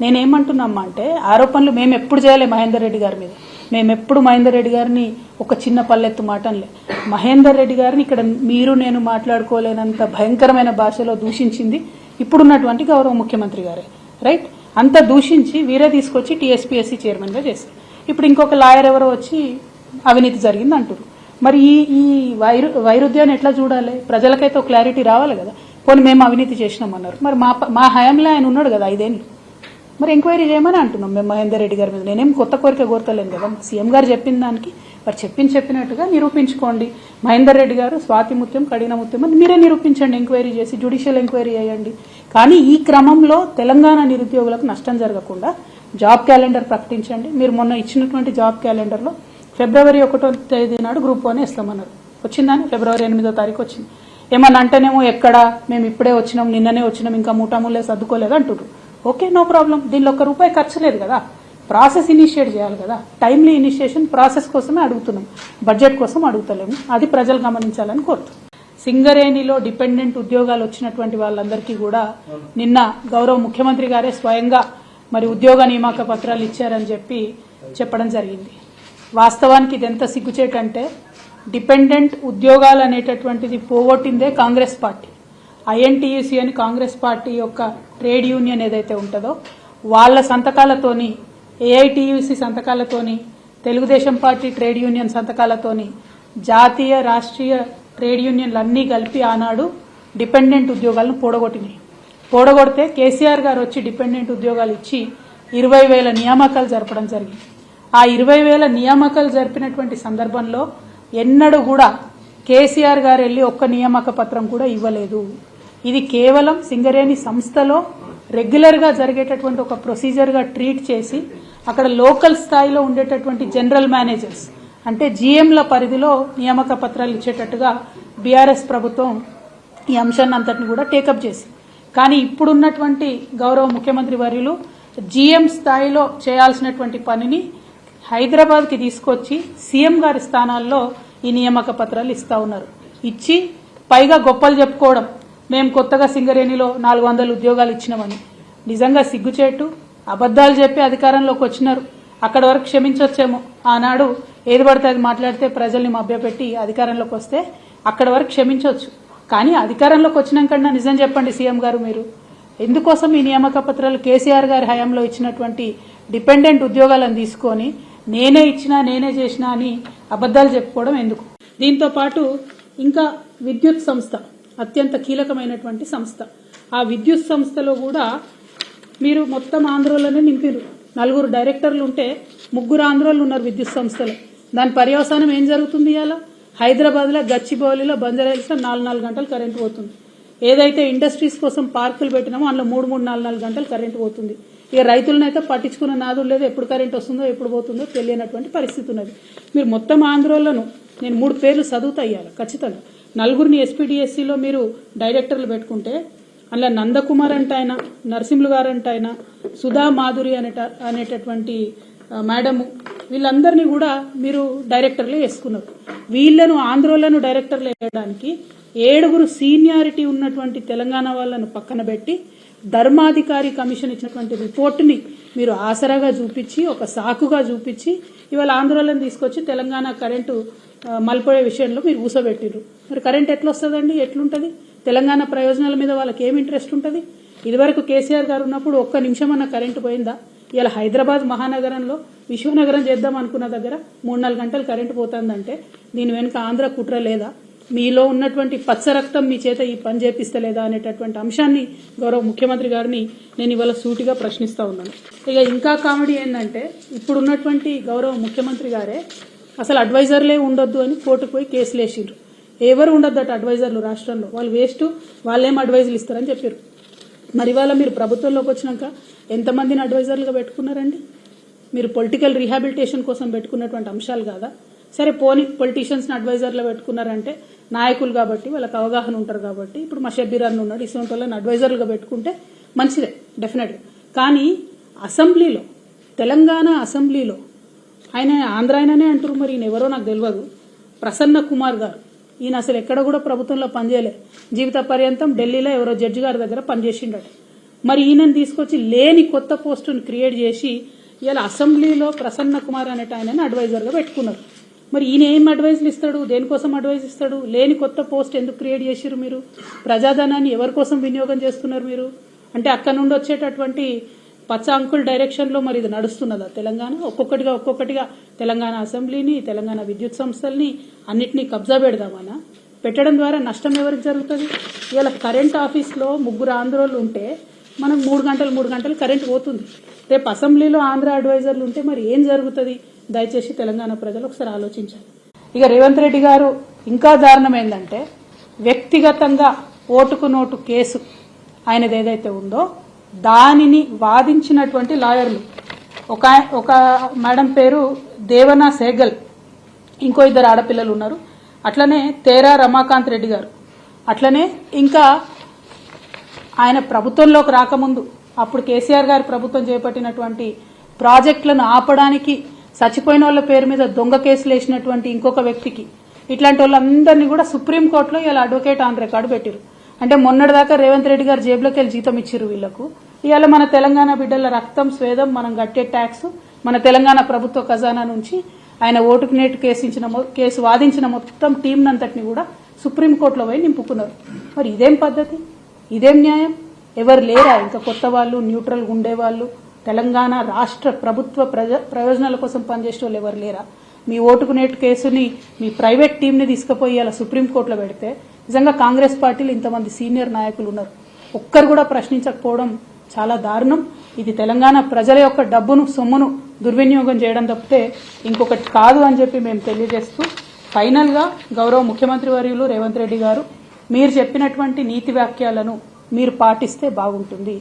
నేనేమంటున్నామ్మా అంటే ఆరోపణలు మేము ఎప్పుడు చేయాలి మహేందర్ రెడ్డి గారి మీద? మేము ఎప్పుడు మహేందర్ రెడ్డి గారిని ఒక చిన్న పల్లెత్తు మాట మహేందర్ రెడ్డి గారిని ఇక్కడ మీరు నేను మాట్లాడుకోలేనంత భయంకరమైన భాషలో దూషించింది ఇప్పుడున్నటువంటి గౌరవ ముఖ్యమంత్రి గారే. రైట్? అంత దూషించి వీరే తీసుకొచ్చి టీఎస్పీఎస్సీ చైర్మన్గా చేశారు. ఇప్పుడు ఇంకొక లాయర్ ఎవరో వచ్చి అవినీతి జరిగింది అంటారు మరి ఈ ఈ వైరు వైరుధ్యాన్ని ఎట్లా చూడాలి? ప్రజలకైతే ఒక క్లారిటీ రావాలి కదా. పోనీ మేము అవినీతి చేసినామన్నారు మరి మా మా హయాంలో ఆయన ఉన్నాడు కదా ఐదేళ్ళు. మరి ఎంక్వైరీ చేయమని అంటున్నాం మేము మహేందర్ రెడ్డి గారి మీద. నేనేం కొత్త కోరిక కోరతలేను కదా. సీఎం గారు చెప్పిన దానికి మరి చెప్పింది చెప్పినట్టుగా నిరూపించుకోండి. మహేందర్ రెడ్డి గారు స్వాతి ముత్యం కడిగిన ముత్యం అని మీరే నిరూపించండి ఎంక్వైరీ చేసి జ్యుడిషియల్ ఎంక్వైరీ చేయండి. కానీ ఈ క్రమంలో తెలంగాణ నిరుద్యోగులకు నష్టం జరగకుండా జాబ్ క్యాలెండర్ ప్రకటించండి. మీరు మొన్న ఇచ్చినటువంటి జాబ్ క్యాలెండర్లో ఫిబ్రవరి ఒకటో తేదీ నాడు గ్రూప్ వన్ ఇస్తామన్నారు వచ్చిందని? ఫిబ్రవరి ఎనిమిదో తారీఖు వచ్చింది. ఏమన్నా అంటేనేమో ఎక్కడ? మేము ఇప్పుడే వచ్చినాం నిన్ననే వచ్చినాం ఇంకా మూటాములే సర్దుకోలేదు అంటున్నారు ఓకే నో ప్రాబ్లం. దీనిలో ఒక్క రూపాయి ఖర్చు లేదు కదా. ప్రాసెస్ ఇనిషియేట్ చేయాలి కదా. టైమ్లీ ఇనిషియేషన్ ప్రాసెస్ కోసమే అడుగుతున్నాం. బడ్జెట్ కోసం అడుగుతలేము. అది ప్రజలు గమనించాలని కోరుతున్నాం సింగరేణిలో డిపెండెంట్ ఉద్యోగాలు వచ్చినటువంటి వాళ్ళందరికీ కూడా నిన్న గౌరవ ముఖ్యమంత్రి గారే స్వయంగా మరి ఉద్యోగ నియామక పత్రాలు ఇచ్చారని చెప్పి చెప్పడం జరిగింది. వాస్తవానికి ఇది ఎంత సిగ్గుచేటంటే డిపెండెంట్ ఉద్యోగాలు అనేటటువంటిది పోగొట్టిందే కాంగ్రెస్ పార్టీ. ఐఎన్టీయూసీ అని కాంగ్రెస్ పార్టీ యొక్క ట్రేడ్ యూనియన్ ఏదైతే ఉంటుందో వాళ్ళ సంతకాలతోని ఏఐటీయూసీ సంతకాలతోని తెలుగుదేశం పార్టీ ట్రేడ్ యూనియన్ సంతకాలతోని జాతీయ రాష్ట్రీయ ట్రేడ్ యూనియన్లు అన్నీ కలిపి ఆనాడు డిపెండెంట్ ఉద్యోగాలను పూడగొట్టినాయి. పూడగొడితే కేసీఆర్ గారు వచ్చి డిపెండెంట్ ఉద్యోగాలు ఇచ్చి ఇరవై వేల నియామకాలు జరపడం జరిగింది. ఆ ఇరవై వేల నియామకాలు జరిపినటువంటి సందర్భంలో ఎన్నడూ కూడా కేసీఆర్ గారు వెళ్ళి ఒక్క నియామక పత్రం కూడా ఇవ్వలేదు. ఇది కేవలం సింగరేణి సంస్థలో రెగ్యులర్గా జరిగేటటువంటి ఒక ప్రొసీజర్గా ట్రీట్ చేసి అక్కడ లోకల్ స్థాయిలో ఉండేటటువంటి జనరల్ మేనేజర్స్ అంటే జీఎంల పరిధిలో నియామక పత్రాలు ఇచ్చేటట్టుగా బీఆర్ఎస్ ప్రభుత్వం ఈ అంశాన్ని అంతటిని కూడా టేకప్ చేసి. కానీ ఇప్పుడున్నటువంటి గౌరవ ముఖ్యమంత్రి వర్యులు జీఎం స్థాయిలో చేయాల్సినటువంటి పనిని హైదరాబాద్కి తీసుకొచ్చి సీఎం గారి స్థానాల్లో ఈ నియామక పత్రాలు ఇస్తా ఉన్నారు. ఇచ్చి పైగా గొప్పలు చెప్పుకోవడం మేము కొత్తగా సింగరేణిలో నాలుగు వందల ఉద్యోగాలు ఇచ్చినామని. నిజంగా సిగ్గుచేటు అబద్ధాలు చెప్పి అధికారంలోకి వచ్చినారు. అక్కడ వరకు క్షమించవచ్చేమో ఆనాడు ఏది పడితే అది మాట్లాడితే ప్రజల్ని మభ్యపెట్టి అధికారంలోకి వస్తే అక్కడ వరకు క్షమించవచ్చు కానీ అధికారంలోకి వచ్చినాకన్నా నిజం చెప్పండి సీఎం గారు మీరు. ఎందుకోసం ఈ నియామక పత్రాలు కేసీఆర్ గారి హయాంలో ఇచ్చినటువంటి డిపెండెంట్ ఉద్యోగాలను తీసుకొని నేనే ఇచ్చినా నేనే చేసినా అని అబద్ధాలు చెప్పుకోవడం ఎందుకు? దీంతో పాటు ఇంకా విద్యుత్ సంస్థ. అత్యంత కీలకమైనటువంటి సంస్థ. ఆ విద్యుత్ సంస్థలో కూడా మీరు మొత్తం ఆంధ్రలోనే నింపారు. నలుగురు డైరెక్టర్లు ఉంటే ముగ్గురు ఆంధ్రోళ్ళు ఉన్నారు విద్యుత్ సంస్థలో. దాని పర్యవసానం ఏం జరుగుతుంది ఇలా హైదరాబాద్లో గచ్చిబౌలిలో బంజారాహిల్స్లో నాలుగు నాలుగు గంటలు కరెంటు పోతుంది. ఏదైతే ఇండస్ట్రీస్ కోసం పార్కులు పెట్టినామో అందులో మూడు మూడు నాలుగు నాలుగు గంటలు కరెంటు పోతుంది. ఇక రైతులనైతే పట్టించుకున్న నాదులు లేదు ఎప్పుడు కరెంట్ వస్తుందో ఎప్పుడు పోతుందో తెలియనటువంటి పరిస్థితి ఉన్నది. మీరు మొత్తం ఆంధ్రోలను నేను మూడు పేర్లు చదువుతా ఇవ్వాలి ఖచ్చితంగా. నలుగురిని ఎస్పీడిఎస్సిలో మీరు డైరెక్టర్లు పెట్టుకుంటే అందులో నందకుమార్ అంటే ఆయన నరసింహులు గారు అంటే ఆయన సుధా మాధురి అనేట అనేటటువంటి మేడము వీళ్ళందరినీ కూడా మీరు డైరెక్టర్లు వేసుకున్నారు. వీళ్ళను ఆంధ్రోలను డైరెక్టర్లు వేయడానికి ఏడుగురు సీనియారిటీ ఉన్నటువంటి తెలంగాణ వాళ్ళను పక్కన పెట్టి ధర్మాధికారి కమిషన్ ఇచ్చినటువంటి రిపోర్ట్ని మీరు ఆసరాగా చూపించి ఒక సాకుగా చూపించి ఇవాళ ఆంధ్రోలను తీసుకొచ్చి తెలంగాణ కరెంటు ఆ, మలిపోయే విషయంలో మీరు ఊసబెట్టిరు మరి కరెంట్ ఎట్లా వస్తుందండి ఎట్లుంటుంది? తెలంగాణ ప్రయోజనాల మీద వాళ్ళకి ఏం ఇంట్రెస్ట్ ఉంటుంది? ఇదివరకు కేసీఆర్ గారు ఉన్నప్పుడు ఒక్క నిమిషం అన్న కరెంటు పోయిందా? ఇలా హైదరాబాద్ మహానగరంలో విశ్వనగరం చేద్దాం అనుకున్న దగ్గర మూడు నాలుగు గంటలు కరెంటు పోతుందంటే దీని వెనుక ఆంధ్ర కుట్ర లేదా? మీలో ఉన్నటువంటి పచ్చ రక్తం మీ చేత ఈ పని చేపిస్తలేదా అనేటటువంటి అంశాన్ని గౌరవ ముఖ్యమంత్రి గారిని నేను ఇవాళ సూటిగా ప్రశ్నిస్తా ఉన్నాను. ఇక ఇంకా కామెడీ ఏంటంటే ఇప్పుడున్నటువంటి గౌరవ ముఖ్యమంత్రి గారే అసలు అడ్వైజర్లే ఉండొద్దు అని కోర్టుకు పోయి కేసులు వేసిండ్రు. ఎవరు ఉండొద్దట అడ్వైజర్లు రాష్ట్రంలో? వాళ్ళు వేస్ట్ వాళ్ళేం అడ్వైజులు ఇస్తారని చెప్పారు. మరి ఇవాళ మీరు ప్రభుత్వంలోకి వచ్చినాక ఎంతమందిని అడ్వైజర్లుగా పెట్టుకున్నారండి? మీరు పొలిటికల్ రీహాబిలిటేషన్ కోసం పెట్టుకున్నటువంటి అంశాలు కాదా? సరే పోని పొలిటీషియన్స్ని అడ్వైజర్లో పెట్టుకున్నారంటే నాయకులు కాబట్టి వాళ్ళకి అవగాహన ఉంటారు కాబట్టి ఇప్పుడు మా షబ్బీర్ ఉన్నాడు ఇటువంటి వాళ్ళని అడ్వైజర్లుగా పెట్టుకుంటే మంచిదే డెఫినెట్గా కానీ అసెంబ్లీలో తెలంగాణ అసెంబ్లీలో ఆయన ఆంధ్ర ఆయననే అంటారు మరి ఈయన ఎవరో నాకు తెలియదు ప్రసన్న కుమార్ గారు. ఈయన అసలు ఎక్కడ కూడా ప్రభుత్వంలో పనిచేయలే. జీవిత పర్యంతం ఢిల్లీలో ఎవరో జడ్జి గారి దగ్గర పనిచేసిండట. మరి ఈయనను తీసుకొచ్చి లేని కొత్త పోస్టును క్రియేట్ చేసి ఇలా అసెంబ్లీలో ప్రసన్న కుమార్ అనేట ఆయనని అడ్వైజర్గా పెట్టుకున్నారు. మరి ఈయన ఏం అడ్వైజులు ఇస్తాడు? దేనికోసం అడ్వైజ్ ఇస్తాడు? లేని కొత్త పోస్ట్ ఎందుకు క్రియేట్ చేసిరు మీరు? ప్రజాధనాన్ని ఎవరి కోసం వినియోగం చేస్తున్నారు మీరు? అంటే అక్కడ నుండి వచ్చేటటువంటి పచ్చ అంకుల్ డైరెక్షన్లో మరి ఇది నడుస్తున్నదా? తెలంగాణ? ఒక్కొక్కటిగా ఒక్కొక్కటిగా తెలంగాణ అసెంబ్లీని తెలంగాణ విద్యుత్ సంస్థల్ని అన్నిటినీ కబ్జా పెడదామనా? పెట్టడం ద్వారా నష్టం ఎవరికి జరుగుతుంది? ఇవాళ కరెంట్ ఆఫీస్లో ముగ్గురు ఆంధ్రోళ్ళు ఉంటే మనకు మూడు గంటలు మూడు గంటలు కరెంట్ పోతుంది. రేపు అసెంబ్లీలో ఆంధ్ర అడ్వైజర్లు ఉంటే మరి ఏం జరుగుతుంది? దయచేసి తెలంగాణ ప్రజలు ఒకసారి ఆలోచించాలి. ఇక రేవంత్ రెడ్డి గారు ఇంకా దారుణం ఏంటంటే వ్యక్తిగతంగా ఓటుకు నోటు కేసు ఆయనది ఏదైతే ఉందో దానిని వాదించినటువంటి లాయర్లు. ఒక ఒక మేడం పేరు దేవనా సేగల్. ఇంకో ఇద్దరు ఆడపిల్లలు ఉన్నారు. అట్లనే తేరా రమాకాంత్ రెడ్డి గారు. అట్లనే ఇంకా ఆయన ప్రభుత్వంలోకి రాకముందు అప్పుడు కేసీఆర్ గారి ప్రభుత్వం చేపట్టినటువంటి ప్రాజెక్టులను ఆపడానికి చచ్చిపోయిన వాళ్ళ పేరు మీద దొంగ కేసులు వేసినటువంటి ఇంకొక వ్యక్తికి. ఇట్లాంటి వాళ్ళందరినీ కూడా సుప్రీంకోర్టులో ఇలా అడ్వకేట్ ఆన్ రికార్డు పెట్టారు అంటే మొన్నటిదాకా రేవంత్ రెడ్డి గారు జేబులోకి వెళ్ళి జీతం ఇచ్చారు వీళ్ళకు ఇవాళ మన తెలంగాణ బిడ్డల రక్తం స్వేదం మనం కట్టే ట్యాక్స్ మన తెలంగాణ ప్రభుత్వ ఖజానా నుంచి ఆయన ఓటుకు నేటు కేసు ఇచ్చిన కేసు వాదించిన మొత్తం టీంనంతటిని కూడా సుప్రీంకోర్టులో పోయి నింపుకున్నారు. మరి ఇదేం పద్ధతి? ఇదేం న్యాయం? ఎవరు లేరా? ఇంకా కొత్త వాళ్ళు న్యూట్రల్ ఉండేవాళ్ళు తెలంగాణ రాష్ట్ర ప్రభుత్వ ప్రజ ప్రయోజనాల కోసం పనిచేసే వాళ్ళు ఎవరు లేరా? మీ ఓటుకు నేటు కేసుని మీ ప్రైవేట్ టీంని తీసుకుపోయి అలా సుప్రీంకోర్టులో పెడితే నిజంగా కాంగ్రెస్ పార్టీలో ఇంతమంది సీనియర్ నాయకులు ఉన్నారు. ఒక్కరు కూడా ప్రశ్నించకపోవడం చాలా దారుణం. ఇది తెలంగాణ ప్రజల యొక్క డబ్బును సొమ్మును దుర్వినియోగం చేయడం తప్పితే ఇంకొకటి కాదు అని చెప్పి మేము తెలియజేస్తూ ఫైనల్గా గౌరవ ముఖ్యమంత్రి వర్యులు రేవంత్ రెడ్డి గారు మీరు చెప్పినటువంటి నీతి వాక్యాలను మీరు పాటిస్తే బాగుంటుంది.